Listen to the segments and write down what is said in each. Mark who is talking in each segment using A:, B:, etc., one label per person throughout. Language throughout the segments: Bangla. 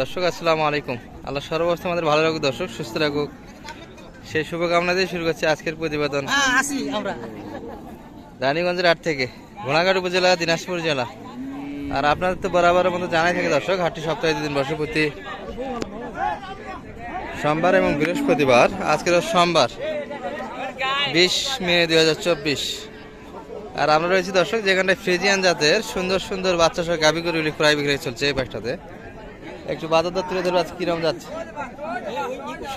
A: দর্শক আসসালামু আলাইকুম। আল্লাহ সর্বস্ত আমাদের ভালো রাখুক দর্শক সুস্থ রাখুক। সেই শুভকামনা দিয়ে শুরু করছে আজকের প্রতিবেদন।
B: হ্যাঁ আমরা।
A: রানীগঞ্জের হাট থেকে ঘোড়াঘাট উপজেলা দিনাজপুর জেলা। আর আপনাদের তো বরাবরের মতো জানাই থাকে দর্শক হাটটি সপ্তাহে দুদিন বসে প্রতি সোমবার এবং বৃহস্পতিবার আজকের সোমবার বিশ মে দুই হাজার চব্বিশ। আর আমরা রয়েছি দর্শক যেখানটায় ফ্রিজিয়ান জাতের সুন্দর সুন্দর বাচ্চা সহ গাভি গরুগুলি ক্রয় বিক্রয় চলছে এই পাশটাতে একটু বাজার দর তুলে ধরবো, আজকে কিরম যাচ্ছে?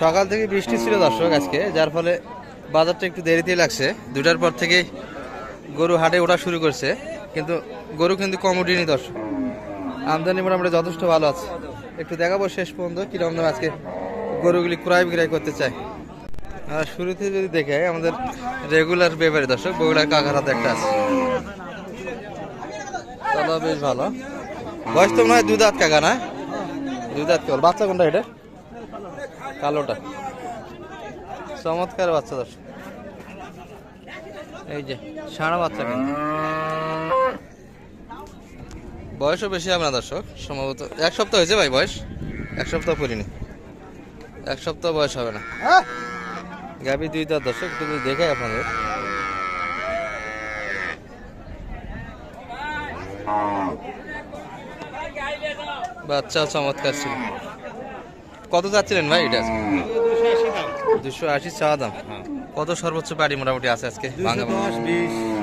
A: সকাল থেকে বৃষ্টি ছিল দর্শক আজকে, যার ফলে বাজারটা একটু দেরিতেই লাগছে। দুটার পর থেকেই গরু হাটে ওঠা শুরু করছে, কিন্তু গরু কিন্তু কম উঠিনি দর্শক। আমদানি মোটামুটি যথেষ্ট ভালো আছে। একটু দেখাবো শেষ পর্যন্ত কীরকম আজকে গরুগুলি ক্রয় বিক্রয় করতে চাই আর শুরুতে যদি দেখে আমাদের রেগুলার ব্যাপারে দর্শক, বগুড়ার কাকার হাতে একটা আছে। বেশ ভালো। বয়স তো মনে হয় দুই দাঁত কাকা, না? দুই দাঁত বাচ্চা কোনটা এটা? কালোটা। চমৎকার বাচ্চা দর্শক। এই যে, সারা বাচ্চা কিন্তু। বয়সও বেশি হবে না দর্শক, সম্ভবত এক সপ্তাহ হয়েছে ভাই বয়স? এক সপ্তাহ পরিনি এক সপ্তাহ বয়স হবে না। গাবি দুই দাঁত দর্শক, একটু যদি দেখে আপনাদের। বাচ্চাও চমৎকার ছিল। কত যাচ্ছিলেন ভাই এটা দুশো আশি চা দাম। কত সর্বোচ্চ বাড়ি মোটামুটি আছে আজকে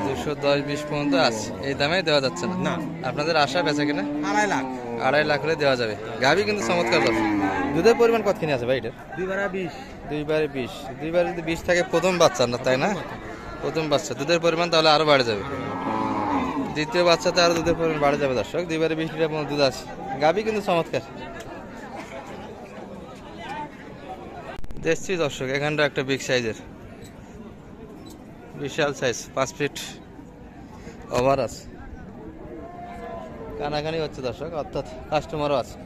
B: দুশো
A: দশ বিশ। পর্যন্ত আছে। এই দামে দেওয়া যাচ্ছে না?
B: না।
A: আপনাদের আশা বেচা কিনা?
B: আড়াই লাখ।
A: আড়াই লাখ হলে দেওয়া যাবে। গাভি কিন্তু চমৎকার দর্শক দুধের পরিমাণ কতখানি আছে ভাই এটার
B: দুই বারা বিশ।
A: দুইবারে বিশ। দুইবারে যদি বিশ থাকে প্রথম বাচ্চা না তাই না? প্রথম বাচ্চা। দুধের পরিমাণ তাহলে আরও বাড়ে যাবে। দ্বিতীয় বাচ্চাতে আরও দুধের পরিমাণ বাড়ে যাবে দর্শক। দুইবারে বিশ লিটার পর্যন্ত দুধ আছে। গাবি কিন্তু চমৎকার। দেখছি দর্শক, এখানটা একটা বিগ সাইজের বিশাল সাইজ পাঁচ ফিট ওভার আছে। কানাকানি হচ্ছে দর্শক, অর্থাৎ কাস্টমারও আছে।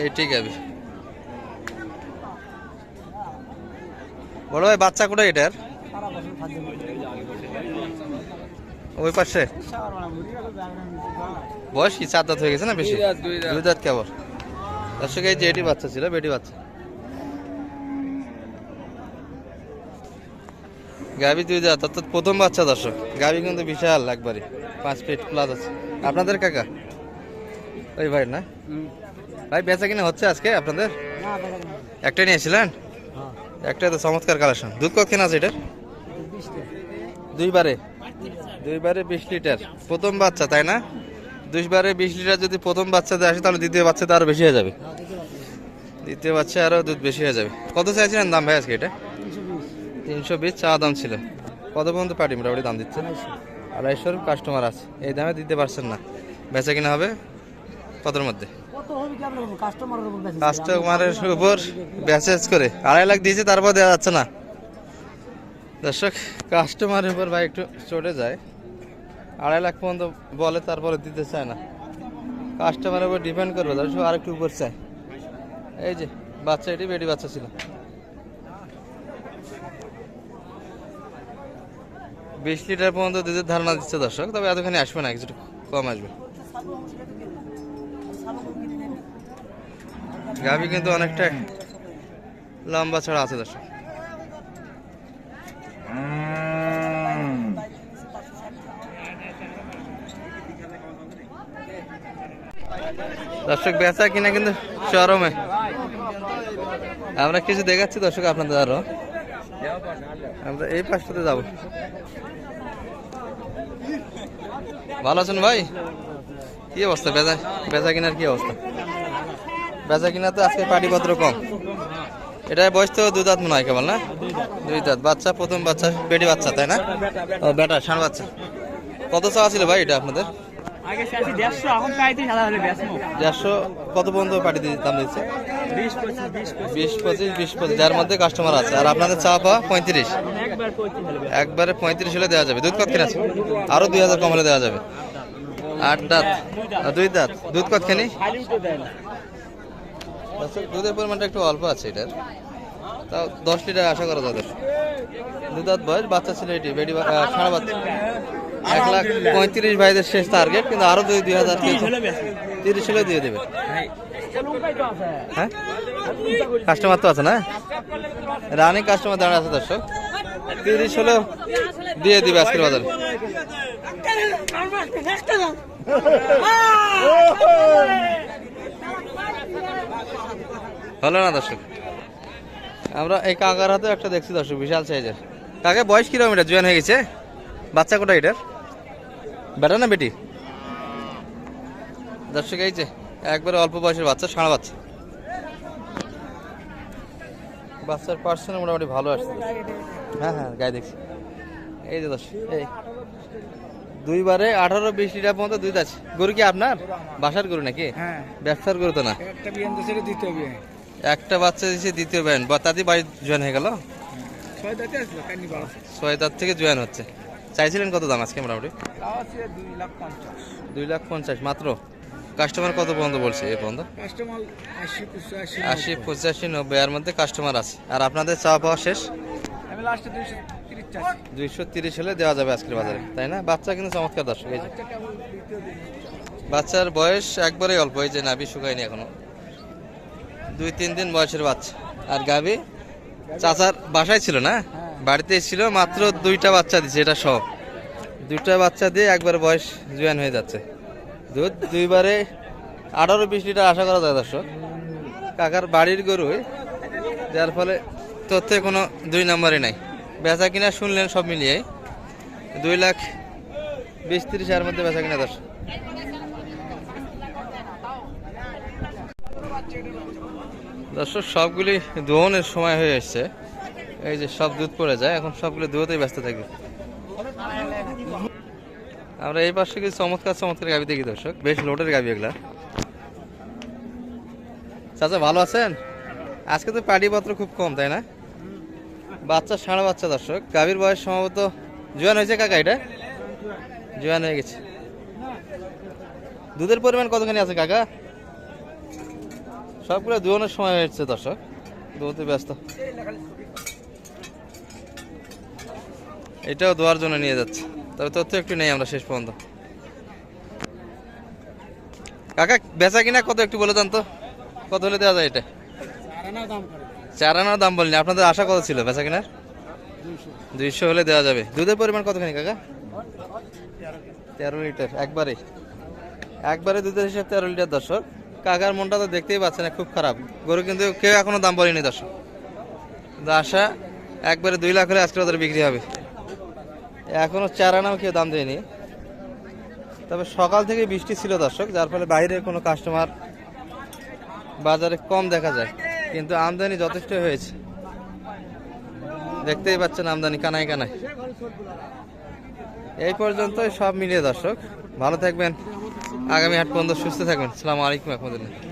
A: এইটি গাবি বড় ভাই, বাচ্চা কোথায় এটার? ওই পাশে? বয়স কি চার দাঁত হয়ে গেছে না বেশি?
B: দুই দাঁত,
A: কেবল। দর্শক এই যে এটি বাচ্চা ছিল বেটি বাচ্চা। গাবি দুই দাঁত অর্থাৎ প্রথম বাচ্চা দর্শক। গাবি কিন্তু বিশাল একবারে পাঁচ ফিট প্লাস আছে। আপনাদের কাকা? ওই ভাই না? ভাই বেচা কিনা হচ্ছে আজকে আপনাদের? একটা নিয়েছিলেন? একটা তো চমৎকার কালেকশন দুধ কত কেনা আছে এটার? দুইবারে? দুইবারে বিশ লিটার। প্রথম বাচ্চা তাই না? দুইবারে বিশ লিটার যদি প্রথম বাচ্চাতে আসে তাহলে দ্বিতীয় বাচ্চাতে আরও বেশি হয়ে যাবে। দ্বিতীয় বাচ্চা আরও দুধ বেশি হয়ে যাবে। কত চাইছিলেন দাম ভাই আজকে এটা? তিনশো বিশ। চা দাম ছিল। কত পর্যন্ত পার্টি মোটামুটি দাম দিচ্ছে আড়াইশোর কাস্টমার আছে। এই দামে দিতে পারছেন না। বেচা কিনা হবে? কতর মধ্যে? কাস্টমারের উপর? ব্যাসেজ করে। আড়াই লাখ দিয়েছে তারপর দেওয়া যাচ্ছে না। দর্শক কাস্টমারের উপর ভাই একটু চটে যায়। আড়াই লাখ পর্যন্ত বলে, তারপরে দিতে চায় না। কাস্টমারের উপর ডিপেন্ড করবে, দর্শক, আর একটু উপর চায়। এই যে, বাচ্চা এটি, বেটি বাচ্চা ছিল। বিশ লিটার পর্যন্ত দুধের ধারণা দিচ্ছে দর্শক, তবে এতখানি আসবে না, কিছুটা কম আসবে। গাভি কিন্তু অনেকটা লম্বা ছাড়া আছে দর্শক। দর্শক বেচা কিনা কিন্তু চরমে। আমরা কিছু দেখাচ্ছি দর্শক আপনাদের আরও। আমরা এই পাশটাতে যাব। ভালো আছেন ভাই? কি অবস্থা? বেচা বেচা কিনার কি অবস্থা? বেচা কিনা তো আজকে পাটিপত্র কম। এটা বয়স তো দুই দাঁত মনে হয় কেবল, না? দুই দাঁত। বাচ্চা, প্রথম বাচ্চা, বেটি বাচ্চা, তাই না? ও, বেটা ষাঁড় বাচ্চা। কত চাওয়া ছিল ভাই এটা আপনাদের?
B: আগে দেড়শো এখন পঁয়ত্রিশ হাজার হলে বেচবো
A: দেড়শো কত পর্যন্ত পাটি দিয়ে দাম দিচ্ছে?
B: বিশ পঁচিশ বিশ পঁচিশ।
A: যার মধ্যে কাস্টমার আছে। আর আপনাদের চা পঁয়ত্রিশ।
B: একবার পঁয়ত্রিশ হলে
A: দেওয়া যাবে। দুধ কত কিনা আছে? আরও দুই হাজার কম হলে দেওয়া যাবে। আট দাঁত। দুই দাঁত। দুধ দুধের পরিমাণটা একটু অল্প আছে এটার। তাও দশ লিটার আশা করা যাবে। দু দাঁত বয়স বাচ্চা ছিল এটি বেডি বাচ্চা। এক লাখ পঁয়ত্রিশ ভাইদের শেষ টার্গেট কিন্তু আরও দুই দুই হাজার
B: তিরিশ হলে
A: হলে দিয়ে দেবে। হ্যাঁ? কাস্টমার তো আছে না? রানিং কাস্টমার দাঁড়া আছে দর্শক। তিরিশ হলেও দিয়ে দিবে আজকের বাজারে। হলো না দর্শক? আমরা এই কাকার হাতে একটা দেখছি দর্শক বিশাল সাইজের কাকে বয়স কীরকম এটা জয়েন হয়ে গেছে? বাচ্চা কোটা এটার? বেটা না বেটি? দর্শক এই যে একবারে অল্প বয়সের বাচ্চা সাড়া বাচ্চা। বাচ্চার পার্সেন্ট মোটামুটি ভালো আসছে। হ্যাঁ হ্যাঁ গায়ে দেখছি। এই যে দর্শক এই। দুইবারে আঠারো বিশ লিটার পর্যন্ত দুধ আছে। গরু কি আপনার? বাসার গরু নাকি?
B: হ্যাঁ।
A: ব্যবসার গরু তো না।
B: একটা
A: বাচ্চা দিয়েছে দ্বিতীয় ব্যান্ড বা তাদের বাড়ি জয়েন হয়ে গেল?
B: ছয় দাঁত
A: থেকে জয়েন হচ্ছে। চাইছিলেন কত দাম আজকে মোটামুটি?
B: দুই লাখ পঞ্চাশ।
A: মাত্র? কাস্টমার কত পর্যন্ত বলছে এই পর্যন্ত?
B: আশি পঁচাশি
A: নব্বই। এর মধ্যে কাস্টমার আছে। আর আপনাদের চাওয়া পাওয়া শেষ?
B: দুইশো তিরিশ
A: হলে দেওয়া যাবে আজকের বাজারে তাই না? বাচ্চা কিন্তু চমৎকার দর্শক এই যে। বাচ্চার বয়স একবারেই অল্প এই যে নাভি শুকায়নি এখনও। দুই তিন দিন বয়সের বাচ্চা। আর গাভি চাচার বাসায় ছিল না? বাড়িতে ছিল মাত্র দুইটা বাচ্চা দিছে, এটা সব। দুইটা বাচ্চা দিয়ে একবার বয়স জয়েন হয়ে যাচ্ছে। দুধ দুইবারে আঠারো বিশ লিটার আশা করা যায় দর্শক। কাকার বাড়ির গরুই যার ফলে তথ্যে কোনো দুই নাম্বারই নাই। বেচা কিনা শুনলেন সব মিলিয়ে। দুই লাখ বিশ তিরিশ হাজার মধ্যে বেচা কিনা দর্শক। দর্শক, সবগুলি দোহনের সময় হয়ে এসছে। এই যে সব দুধ পড়ে যায়, এখন সবগুলো দুধতেই ব্যস্ত থাকি। আমরা এই পাশে কিছু চমৎকার চমৎকার গাবি দেখি দর্শক। বেশ লোডের গাবি এগুলা। চাচা, ভালো আছেন? আজকে তো পাটিপত্র খুব কম, তাই না? বাচ্চা সাড়ে বাচ্চা দর্শক। গাভীর বয়স সম্ভবত জোয়ান হয়েছে কাকা এটা? জোয়ান হয়ে গেছে। দুধের পরিমাণ কতখানি আছে কাকা? সবগুলো দুয়ানোর সময় হয়েছে দর্শক। দুধে ব্যস্ত। এটাও দোয়ার জন্য নিয়ে যাচ্ছে। তবে তথ্য একটু নেই আমরা শেষ পর্যন্ত। কাকা, বেচা কিনা কত একটু বলে দেন তো? কত হলে দেওয়া যায় এটা? চার আনার দাম বলিনি। আপনাদের আশা কত ছিল বেচা কিনার? দুইশো হলে দেওয়া যাবে। দুধের পরিমাণ কতখানি কাকা? তেরো লিটার, একবারে। একবারে দুধের হিসাব তেরো লিটার দর্শক। কাকার মনটা তো দেখতেই পাচ্ছে না, খুব খারাপ। গরু কিন্তু কেউ এখনও দাম বলেনি দর্শক। কিন্তু আশা, একবারে দুই লাখ হলে আজকে ওদের বিক্রি হবে। এখনও চার আনাও কেউ দাম দেয়নি। তবে সকাল থেকে বৃষ্টি ছিল দর্শক, যার ফলে বাইরের কোনো কাস্টমার বাজারে কম দেখা যায়। কিন্তু আমদানি যথেষ্ট হয়েছে। দেখতেই পাচ্ছেন আমদানি কানায় কানায়। এই পর্যন্তই সব মিলিয়ে দর্শক, ভালো থাকবেন। আগামী হাট পর্যন্ত সুস্থ থাকবেন। সালাম আলাইকুম রহমতুল্লাহ।